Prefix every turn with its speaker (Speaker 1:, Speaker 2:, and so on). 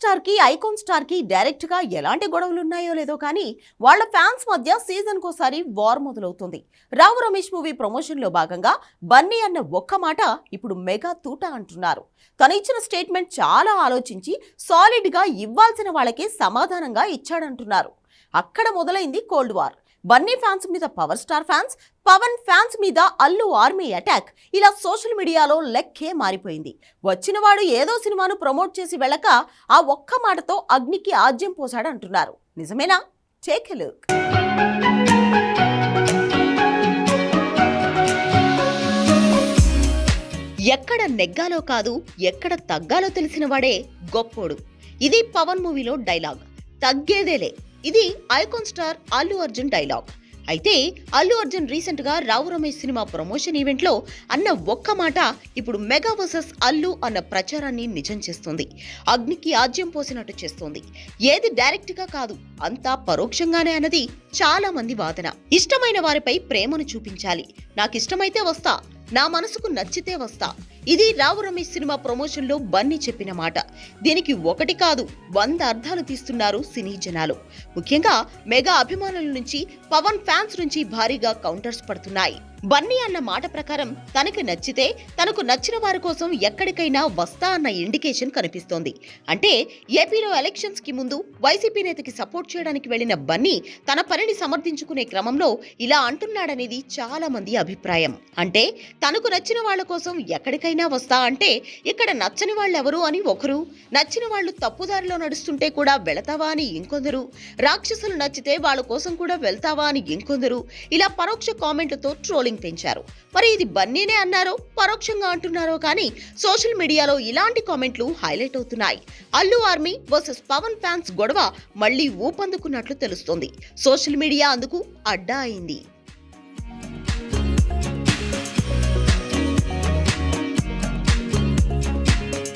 Speaker 1: స్టార్కి icon స్టార్కి డైరెక్ట్గా ఎలాంటి గొడవలు ఉన్నాయో లేదో కానీ వాళ్ళ ఫ్యాన్స్ మధ్య సీజన్ కోసారి వార్ మొదలవుతుంది. రావు రమేష్ మూవీ ప్రమోషన్లో భాగంగా బన్నీ అన్న ఒక్క మాట ఇప్పుడు మెగా తూట అంటున్నారు. తను ఇచ్చిన స్టేట్మెంట్ చాలా ఆలోచించి సాలిడ్గా ఇవ్వాల్సిన వాళ్ళకే సమాధానంగా ఇచ్చాడంటున్నారు. అక్కడ మొదలైంది కోల్డ్ వార్. బన్నీ ఫ్యాన్స్ మీద power star fans Pawan fans మీద అల్లు ఆర్మీ అటాక్. ఇలా సోషల్ మీడియాలో లెక్కే మారిపోయింది. వచ్చినవాడు ఏదో సినిమాను ప్రమోట్ చేసి వెళ్ళక ఆ ఒక్క మాటతో అగ్నికి ఆజ్యం పోశాడంటున్నారు నిజమేనా? టేక్ లుక్ ఎక్కడ నెగ్గాలో కాదు ఎక్కడ తగ్గాలో తెలిసిన వాడే గొప్పోడు. ఇది పవన్ మూవీలో డైలాగ్. తగ్గేదేలే. ఇది icon star Allu Arjun dialogue. అయితే అల్లు అర్జున్ రీసెంట్గా రావు రమేష్ సినిమా ప్రమోషన్ ఈవెంట్లో అన్న ఒక్క మాట ఇప్పుడు మెగా వర్సెస్ అల్లు అన్న ప్రచారాన్ని నిజం చేస్తుంది. అగ్నికి ఆజ్యం పోసినట్టు చేస్తుంది. ఏది డైరెక్ట్గా కాదు అంతా పరోక్షంగానే అన్నది చాలా మంది వాదన. ఇష్టమైన వారిపై ప్రేమను చూపించాలి. నాకు ఇష్టమైతే వస్తా. నా మనసుకు నచ్చితే వస్తా. ఇది రావు రమేష్ సినిమా ప్రమోషన్లో బన్నీ చెప్పిన మాట. దీనికి ఒకటి కాదు వంద అర్థాలు తీస్తున్నారు సినీ జనాలు. ముఖ్యంగా మెగా అభిమానుల నుంచి పవన్ ఫ్యాన్స్ నుంచి భారీగా కౌంటర్స్ పడుతున్నాయి. బన్నీ అన్న మాట ప్రకారం తనకు నచ్చితే తనకు నచ్చిన వారి కోసం ఎక్కడికైనా వస్తా అన్న ఇండికేషన్ కనిపిస్తోంది. అంటే ఏపీలో ఎలక్షన్స్కి ముందు వైసీపీ నేతకి సపోర్ట్ చేయడానికి వెళ్ళిన బన్నీ తన పనిని సమర్థించుకునే క్రమంలో ఇలా అంటున్నాడనేది చాలా మంది అభిప్రాయం. అంటే తనకు నచ్చిన వాళ్ళ కోసం ఎక్కడికైనా వస్తా అంటే ఇక్కడ నచ్చని వాళ్ళెవరు అని ఒకరు నచ్చిన వాళ్ళు తప్పుదారిలో నడుస్తుంటే కూడా వెళతావా అని ఇంకొందరు రాక్షసులు నచ్చితే వాళ్ళ కోసం కూడా వెళ్తావా అని ఇంకొందరు ఇలా పరోక్ష కామెంట్లతో ట్రోలింగ్ పెంచారు మరి ఇది బన్నీనే అన్నారో పరోక్షంగా అంటున్నారో కానీ సోషల్ మీడియాలో ఇలాంటి కామెంట్లు హైలైట్ అవుతున్నాయి. Allu army versus Pawan fans గొడవ మళ్ళీ ఊపందుకున్నట్లు తెలుస్తోంది. సోషల్ మీడియా అందుకు అడ్డా అయింది.